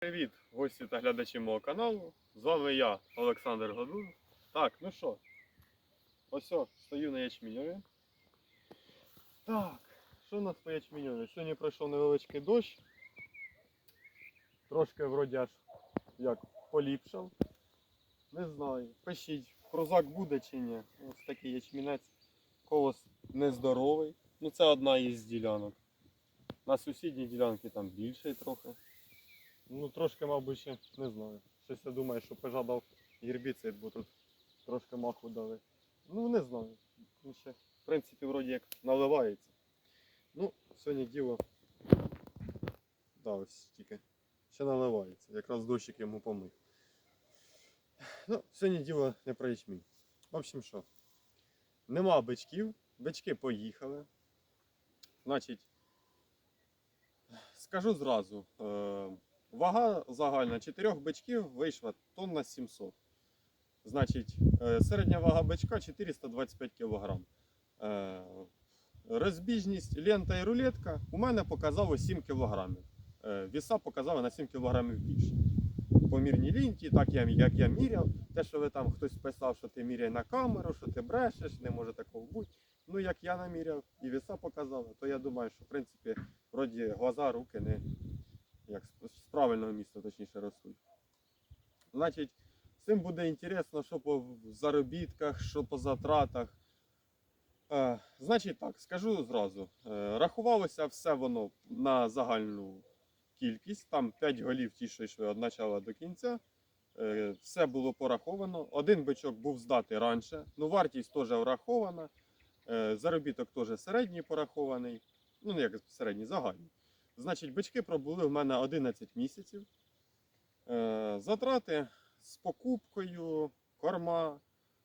Привіт, гості та глядачі мого каналу. З вами я, Олександр Годун. Так, ну що, ось стою на ячміньові. Так, що у нас по ячміньові? Сьогодні пройшов невеличкий дощ. Трошки вроді аж як поліпшав. Не знаю. Пишіть, крузак буде чи ні. Ось такий ячмінець. Колос нездоровий. Ну це одна із ділянок. На сусідній ділянці там більше трохи. Ну, трошки, мабуть, ще не знаю. Щось я думаю, що пожадав гербіцид, бо тут трошки маху дали. Ну, не знаю. Ну, ще, в принципі, вроді як наливається. Ну, сьогодні діло. Да, ось тільки. Ще наливається. Якраз дощик йому помив. Ну, сьогодні діло не про ячмінь. В общем, що? Нема бичків, бички поїхали. Значить, скажу зразу. Е- Вага загальна чотирьох бичків вийшла тонна 700. Значить, е, середня вага бичка 425 кг. Е, Розбіжність лента і рулетка у мене показало 7 кг. Віса показала на 7 кг більше. По мірній лінті, так я, як я міряв. Те, що ви там хтось писав, що ти міряй на камеру, що ти брешеш, не може такого бути. Ну, як я наміряв і віса показала, то я думаю, що в принципі вроді глаза, руки не, як з правильного місця, точніше, ростуть. Значить, цим буде інтересно, що по заробітках, що по затратах. Е, значить так, скажу зразу. Е, рахувалося все воно на загальну кількість. Там 5 голів ті, що йшли від начала до кінця. Е, все було пораховано. Один бичок був здатий раніше. Ну, вартість теж врахована. Е, заробіток теж середній порахований. Ну, як середній, загальний. Значить, бички пробули в мене 11 місяців. Е, затрати з покупкою, корма,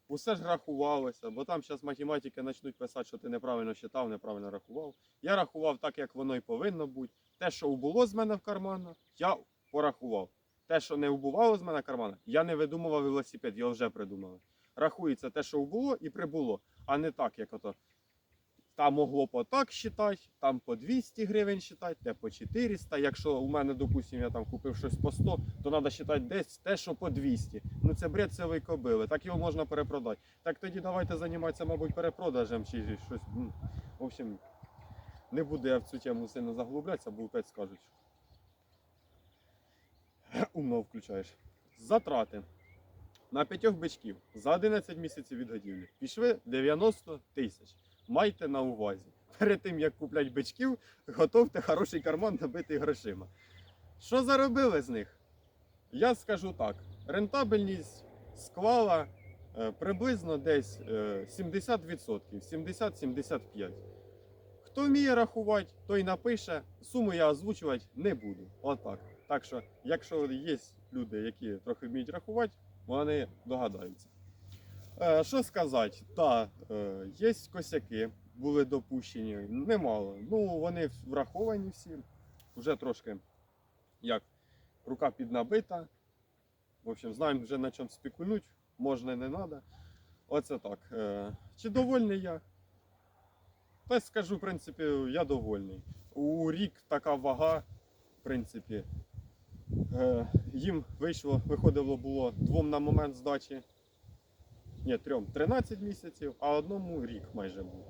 усе ж рахувалося, бо там зараз математики почнуть писати, що ти неправильно считав, неправильно рахував. Я рахував так, як воно і повинно бути. Те, що убуло з мене в карманах, я порахував. Те, що не убувало з мене в я не видумував велосипед, його вже придумали. Рахується те, що убуло і прибуло, а не так, як ото там могло по так считати, там по 200 гривень считати, те по 400. Якщо у мене, допустимо, я там купив щось по 100, то треба считати десь те, що по 200. Ну це бред сивої кобили, так його можна перепродати. Так тоді давайте займатися, мабуть, перепродажем чи щось. В общем, не буду я в цю тему сильно заглублятися, бо опять скажуть. Умно включаєш. Затрати. На п'ятьох бичків за 11 місяців від годівлі пішли 90 тисяч майте на увазі. Перед тим, як куплять бичків, готовте хороший карман набитий грошима. Що заробили з них? Я скажу так: рентабельність склала е, приблизно десь е, 70%, 70-75%. Хто вміє рахувати, той напише. Суму я озвучувати не буду. Отак. Так що, якщо є люди, які трохи вміють рахувати, вони догадаються. Е, Що сказати? Та, е, є косяки, були допущені, немало. Ну, вони враховані всі. Вже трошки як рука піднабита. В общем, знаємо вже на чому спекулюють, можна не треба. Оце так. Е, Чи довольний я? Та скажу, в принципі, я довольний. У рік така вага, в принципі, їм вийшло, виходило було двом на момент здачі. Ні, трьом 13 місяців, а одному рік майже був.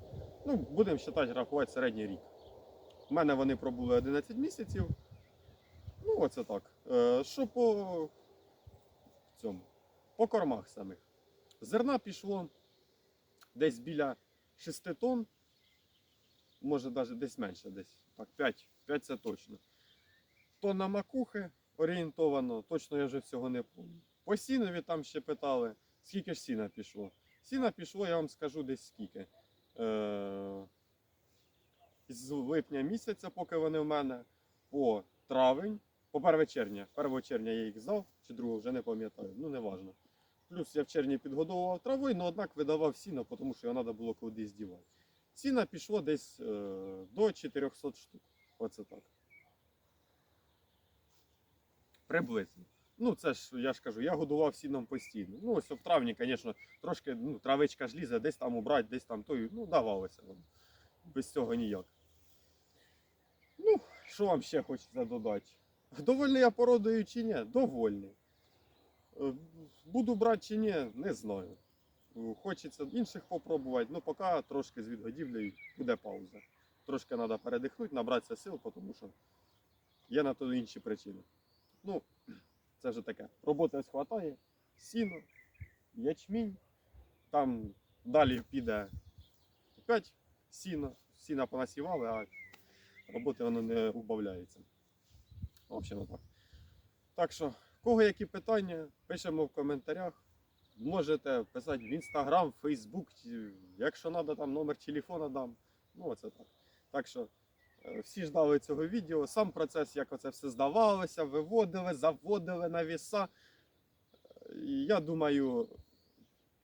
Ну, будемо вважати, рахувати середній рік. У мене вони пробули 11 місяців. Ну, оце так. Е, що по цьому? По кормах самих. Зерна пішло десь біля 6 тонн, може навіть десь менше, десь так, 5, 5 це точно. Тонна макухи орієнтовано, точно я вже всього не пам'ятаю. По сінові там ще питали. Скільки ж сіна пішло? Сіна пішло, я вам скажу десь скільки. Е- з липня місяця, поки вони в мене, по травень, по 1 червня. 1 червня я їх здав, чи 2 вже не пам'ятаю, ну не важно. Плюс я в червні підгодовував травою, але однак видавав сіно, тому що його треба було кудись дівати. Сіна пішло десь е- до 400 штук. Оце так. Приблизно. Ну, це ж я ж кажу, я годував сіном постійно. Ну, ось в травні, звісно, трошки ну, травичка ж десь там убрати, десь там той, ну, давалося воно. Без цього ніяк. Ну, що вам ще хочеться додати? Довольний я породою чи ні? Довольний. Е, Буду брати чи ні, не знаю. Хочеться інших попробувати, ну поки трошки з відгодівлею буде пауза. Трошки треба передихнути, набратися сил, тому що є на то інші причини. Ну, це вже таке. Роботи ось хватає, сіно, ячмінь, там далі піде опять сіно, сіна понасівали, а роботи воно не убавляється. В общем, так. Так що, кого які питання, пишемо в коментарях. Можете писати в інстаграм, фейсбук, якщо треба, там номер телефона дам. Ну, оце так. Так що всі ждали цього відео. Сам процес, як оце все здавалося, виводили, заводили на віса. Е, І я думаю,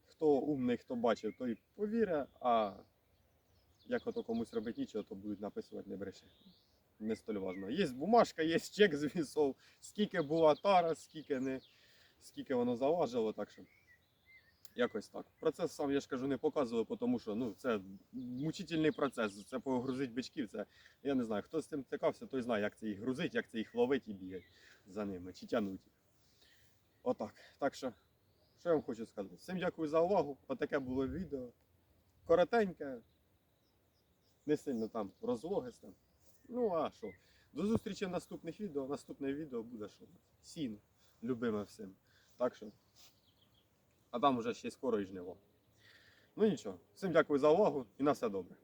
хто умний, хто бачив, той повірить, а як ото комусь робить нічого, то будуть написувати не бреши. Не столь важно. Є бумажка, є чек з вісов, скільки була тара, скільки не, скільки воно заважило, так що якось так. Процес сам я ж кажу не показував, тому що ну, це мучительний процес. Це погрузить бичків. Це я не знаю, хто з цим стикався, той знає, як це їх грузить, як це їх ловить і бігати за ними, чи тягнуть їх. Отак. Так що, що я вам хочу сказати? Всім дякую за увагу. Отаке було відео. Коротеньке, не сильно там розлогисте. Ну а що? До зустрічі в наступних відео. Наступне відео буде що? Сін, любиме всім. Так що. А там уже ще й скоро і жниво. Ну нічого. Всім дякую за увагу і на все добре.